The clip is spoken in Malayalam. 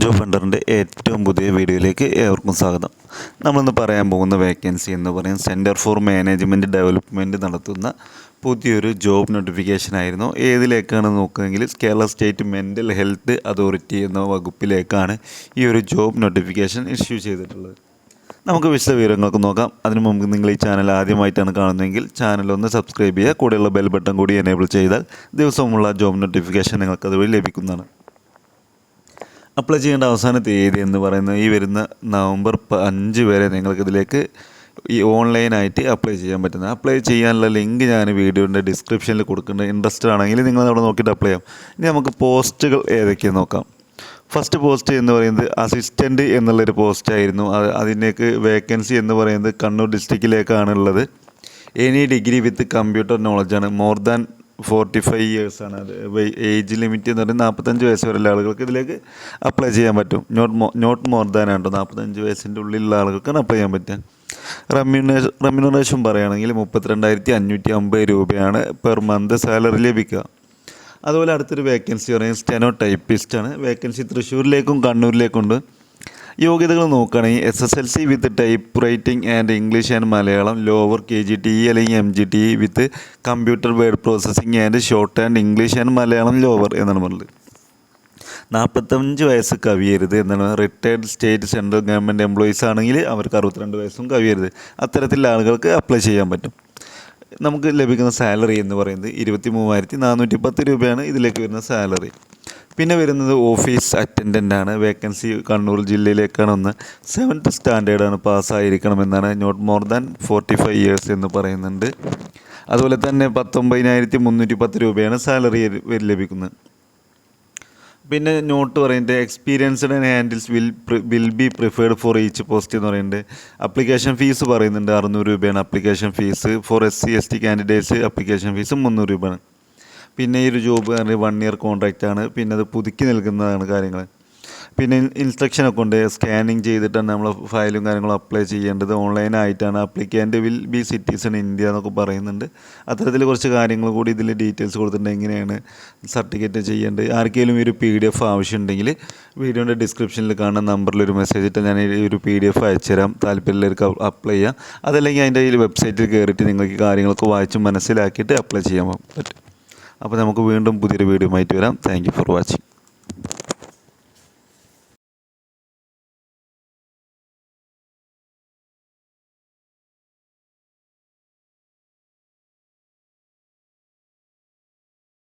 ജോബ് ഫണ്ടറിന്റെ ഏറ്റവും പുതിയ വീഡിയോയിലേക്ക് ഏവർക്കും സ്വാഗതം. നമ്മളിന്ന് പറയാൻ പോകുന്ന വേക്കൻസി എന്ന് പറയും സെന്റർ ഫോർ മാനേജ്മെന്റ് ഡെവലപ്മെന്റ് നടത്തുന്ന പുതിയൊരു ജോബ് നോട്ടിഫിക്കേഷൻ ആയിരുന്നു. ഏതിലേക്കാണ് നോക്കുന്നതെങ്കിൽ Kerala state mental health authority എന്ന വകുപ്പിലേക്കാണ് ഈ ഒരു ജോബ് നോട്ടിഫിക്കേഷൻ ഇഷ്യൂ ചെയ്തിട്ടുള്ളത്. നമുക്ക് വിശദ വിവരങ്ങൾക്ക് നോക്കാം. അതിനു മുമ്പ് നിങ്ങൾ ഈ ചാനൽ ആദ്യമായിട്ടാണ് കാണുന്നതെങ്കിൽ ചാനൽ ഒന്ന് സബ്സ്ക്രൈബ് ചെയ്യുക. കൂടെയുള്ള ബെൽ ബട്ടൺ കൂടി എനേബിൾ ചെയ്താൽ ദിവസമുള്ള ജോബ് നോട്ടിഫിക്കേഷൻ നിങ്ങൾക്ക് അതുവഴി ലഭിക്കുന്നതാണ്. അപ്ലൈ ചെയ്യേണ്ട അവസാന തീയതി എന്ന് പറയുന്നത് ഈ വരുന്ന നവംബർ അഞ്ച് വരെ നിങ്ങൾക്കിതിലേക്ക് ഈ ഓൺലൈനായിട്ട് അപ്ലൈ ചെയ്യാൻ പറ്റുന്നത്. അപ്ലൈ ചെയ്യാനുള്ള ലിങ്ക് ഞാൻ വീഡിയോന്റെ ഡിസ്ക്രിപ്ഷനിൽ കൊടുക്കുന്നുണ്ട്. ഇൻട്രസ്റ്റഡ് ആണെങ്കിൽ നിങ്ങൾ അവിടെ നോക്കിയിട്ട് അപ്ലൈ ചെയ്യാം. ഇനി നമുക്ക് പോസ്റ്റുകൾ ഏതൊക്കെയെന്ന് നോക്കാം. ഫസ്റ്റ് പോസ്റ്റ് എന്ന് പറയുന്നത് അസിസ്റ്റന്റ് എന്നുള്ളൊരു പോസ്റ്റായിരുന്നു അത് അതിനേക്ക് വേക്കൻസി എന്ന് പറയുന്നത് കണ്ണൂർ ഡിസ്ട്രിക്റ്റിലേക്കാണുള്ളത് എനി ഡിഗ്രി വിത്ത് കമ്പ്യൂട്ടർ നോളജാണ് മോർ ദാൻ ഫോർട്ടി ഫൈവ് ഇയേഴ്സാണ് അത് ഏജ് ലിമിറ്റ് എന്ന് പറയുന്നത് നാൽപ്പത്തഞ്ച് വയസ്സ് വരെയുള്ള ആളുകൾക്ക് ഇതിലേക്ക് അപ്ലൈ ചെയ്യാൻ പറ്റും. നോട്ട് മോ നോട്ട് മോർ ദാൻ ആണ്ടോ നാൽപ്പത്തഞ്ച് വയസ്സിന്റെ ഉള്ളിലുള്ള ആളുകൾക്കാണ് അപ്ലൈ ചെയ്യാൻ പറ്റുക. റമ്യൂണേഷൻ റമ്യൂണറേഷൻ പറയുകയാണെങ്കിൽ മുപ്പത്തിരണ്ടായിരത്തി അഞ്ഞൂറ്റി അമ്പത് രൂപയാണ് പെർ മന്ത് സാലറി ലഭിക്കുക. അതുപോലെ അടുത്തൊരു വേക്കൻസി പറയുന്നത് സ്റ്റെനോ ടൈപ്പിസ്റ്റാണ് വേക്കൻസി തൃശ്ശൂരിലേക്കും കണ്ണൂരിലേക്കും ഉണ്ട്. യോഗ്യതകൾ നോക്കുകയാണെങ്കിൽ S S L C with typewriting and English and Malayalam lower K G T E അല്ലെങ്കിൽ M G T E with computer word processing and short and English and Malayalam lower എന്നാണ് പറഞ്ഞത്. നാൽപ്പത്തഞ്ച് വയസ്സ് കവിയരുത് എന്നാണ് retired state central government employees ആണെങ്കിൽ അവർക്ക് അറുപത്തിരണ്ട് വയസ്സും കവിയരുത്. അത്തരത്തിലുള്ള ആളുകൾക്ക് അപ്ലൈ ചെയ്യാൻ പറ്റും. നമുക്ക് ലഭിക്കുന്ന സാലറി എന്ന് പറയുന്നത് ഇരുപത്തി മൂവായിരത്തി നാനൂറ്റി പത്ത് രൂപയാണ് ഇതിലേക്ക് വരുന്ന സാലറി പിന്നെ വരുന്നത് ഓഫീസ് അറ്റൻഡന്റ് ആണ്. വേക്കൻസി കണ്ണൂർ ജില്ലയിലേക്കാണ് ഒന്ന്. സെവൻത്ത് സ്റ്റാൻഡേർഡാണ് പാസ്സായിരിക്കണമെന്നാണ് not more than forty five years എന്ന് പറയുന്നുണ്ട്. അതുപോലെ തന്നെ പത്തൊമ്പതിനായിരത്തി മുന്നൂറ്റി പത്ത് രൂപയാണ് സാലറി ലഭിക്കുന്നത്. പിന്നെ നോട്ട് പറയുന്നത് experienced and handles will will be preferred for each post എന്ന് പറയുന്നുണ്ട്. അപ്ലിക്കേഷൻ ഫീസ് പറയുന്നുണ്ട് അറുന്നൂറ് രൂപയാണ്. Application fees for S C S T candidates application fees മുന്നൂറ് രൂപയാണ്. പിന്നെ ഈ ഒരു ജോബ് പറഞ്ഞാൽ വൺ ഇയർ കോൺട്രാക്റ്റ് ആണ്. പിന്നെ അത് പുതുക്കി നൽകുന്നതാണ് കാര്യങ്ങൾ പിന്നെ ഇൻസ്ട്രക്ഷൻ ഒക്കെ ഉണ്ട്. സ്കാനിങ് ചെയ്തിട്ടാണ് നമ്മൾ ഫയലും കാര്യങ്ങളും അപ്ലൈ ചെയ്യേണ്ടത്. ഓൺലൈനായിട്ടാണ് applicant will be citizen India എന്നൊക്കെ പറയുന്നുണ്ട്. അത്തരത്തിൽ കുറച്ച് കാര്യങ്ങൾ കൂടി ഇതിൽ ഡീറ്റെയിൽസ് കൊടുത്തിട്ടുണ്ട്. എങ്ങനെയാണ് സർട്ടിഫിക്കറ്റ് ചെയ്യേണ്ടത്? ആർക്കെങ്കിലും ഒരു പി ഡി എഫ് ആവശ്യമുണ്ടെങ്കിൽ വീഡിയോന്റെ ഡിസ്ക്രിപ്ഷനിൽ കാണുന്ന നമ്പറിൽ ഒരു മെസ്സേജ് ഇട്ട് ഞാൻ ഒരു പി ഡി എഫ് അയച്ചുതരാം. താല്പര്യമുള്ളവർക്ക് അപ്ലൈ ചെയ്യാം. അതല്ലെങ്കിൽ അതിന്റെ വെബ്സൈറ്റിൽ കയറിയിട്ട് നിങ്ങൾക്ക് കാര്യങ്ങളൊക്കെ വായിച്ച് മനസ്സിലാക്കിയിട്ട് അപ്ലൈ ചെയ്യാൻ പറ്റും അപ്പോൾ നമുക്ക് വീണ്ടും പുതിയൊരു വീഡിയോ ആയിട്ട് വരാം താങ്ക് ഫോർ വാച്ചിങ്